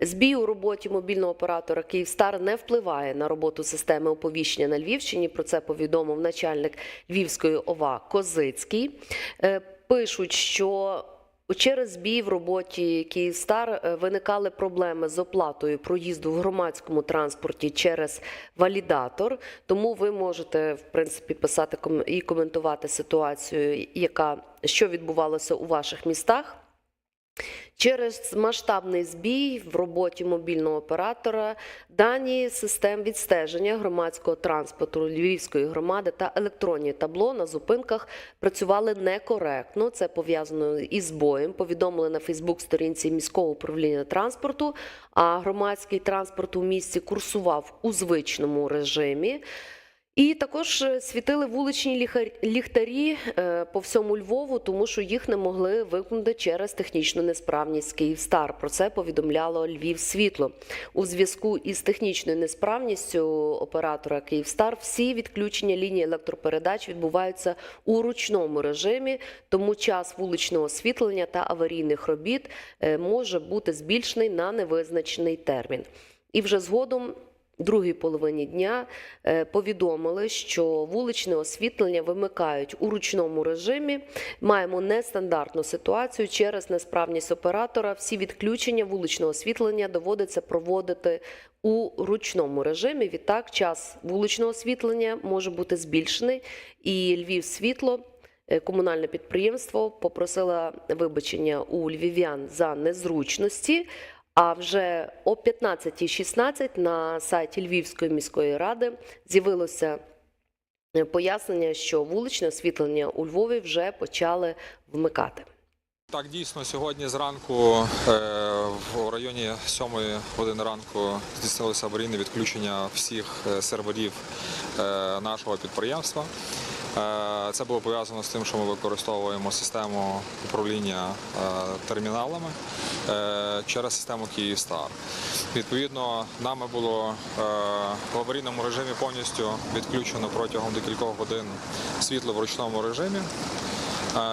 Збій у роботі мобільного оператора Київстар не впливає на роботу системи оповіщення на Львівщині. Про це повідомив начальник Львівської ОВА Козицький. Е, Пишуть, що через збій в роботі Київстар е, виникали проблеми з оплатою проїзду в громадському транспорті через валідатор. Тому ви можете в принципі писати і коментувати ситуацію, яка що відбувалося у ваших містах. Через масштабний збій в роботі мобільного оператора дані систем відстеження громадського транспорту Львівської громади та електронні табло на зупинках працювали некоректно. Це пов'язано із збоєм. Повідомили на Фейсбук-сторінці міського управління транспорту. А громадський транспорт у місті курсував у звичному режимі. І також е, світили вуличні ліхтарі е, по всьому Львову, тому що їх не могли вимкнути через технічну несправність Київстар. Про це повідомляло Львів Світло. У зв'язку із технічною несправністю оператора Київстар всі відключення лінії електропередач відбуваються у ручному режимі, тому час вуличного освітлення та аварійних робіт е, може бути збільшений на невизначений термін. І вже згодом другій половині дня е, повідомили, що вуличне освітлення вимикають у ручному режимі. Маємо нестандартну ситуацію через несправність оператора. Всі відключення вуличного освітлення доводиться проводити у ручному режимі. Відтак, час вуличного освітлення може бути збільшений, і Львів світло. е, Комунальне підприємство попросило вибачення у львів'ян за незручності. А вже о 15.16 на сайті Львівської міської ради з'явилося е, пояснення, що вуличне освітлення у Львові вже почали вмикати. Так, дійсно, сьогодні зранку е, в районі 7 години ранку здійснилося аварійне відключення всіх е, серверів нашого підприємства. Е, Це було пов'язано з тим, що ми використовуємо систему управління е, терміналами е, через систему Київстар. Відповідно, нами було в аварійному режимі повністю відключено протягом декількох годин світло в ручному режимі.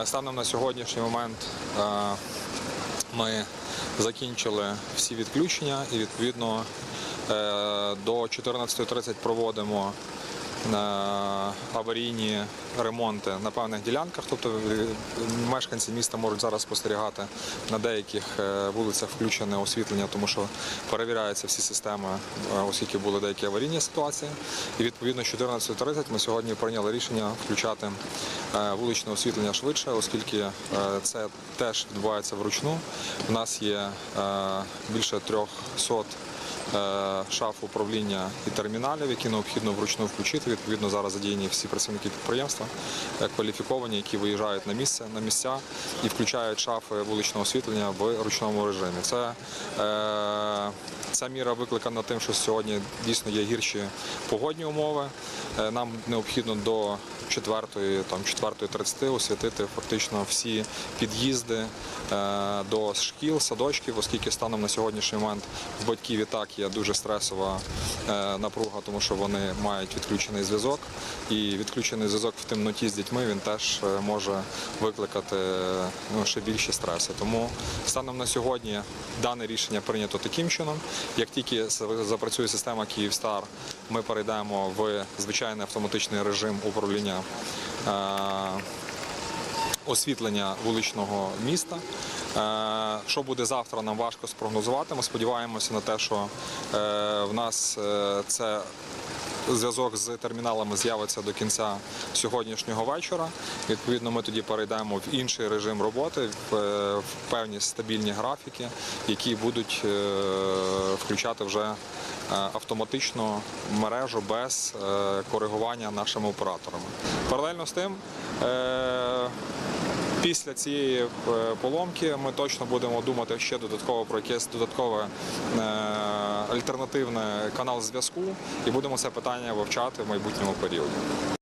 Станом на сьогоднішній момент ми закінчили всі відключення і відповідно до 14.30 проводимо аварійні ремонти на певних ділянках. Тобто е, мешканці міста можуть зараз спостерігати на деяких е, вулицях включене освітлення, тому що перевіряються всі системи, е, оскільки були деякі аварійні ситуації. І відповідно з 14.30 ми сьогодні прийняли рішення включати вуличне освітлення швидше, оскільки це теж відбувається вручну. У нас є більше 300 е, шаф управління і терміналів, які необхідно вручну включити. Відповідно, зараз задіяні всі працівники підприємства е, кваліфіковані, які виїжджають на місце на місця і включають шафи вуличного освітлення в ручному режимі. Це е, Ця міра викликана тим, що сьогодні дійсно є гірші погодні умови. Е, Нам необхідно до 4, там 4.30 освітити фактично всі під'їзди е, до шкіл, садочків, оскільки станом на сьогоднішній момент в батьків і так є дуже стресова е, напруга, тому що вони мають відключений зв'язок. І відключений зв'язок в темноті з дітьми він теж е, може викликати е, ну, ще більші стреси. Тому станом на сьогодні дане рішення прийнято таким чином. Як тільки запрацює система Київстар, ми перейдемо в звичайний автоматичний режим управління. освітлення вуличного міста. Е, Що буде завтра, нам важко спрогнозувати. Ми сподіваємося на те, що е, в нас е, це зв'язок з терміналами з'явиться до кінця сьогоднішнього вечора. Відповідно, ми тоді перейдемо в інший режим роботи, в, певні стабільні графіки, які будуть включати вже автоматично мережу без коригування нашими операторами. Паралельно з тим. Після цієї е, поломки ми точно будемо думати ще додатково про якесь додаткове е, альтернативне канал зв'язку і будемо це питання вивчати в майбутньому періоді.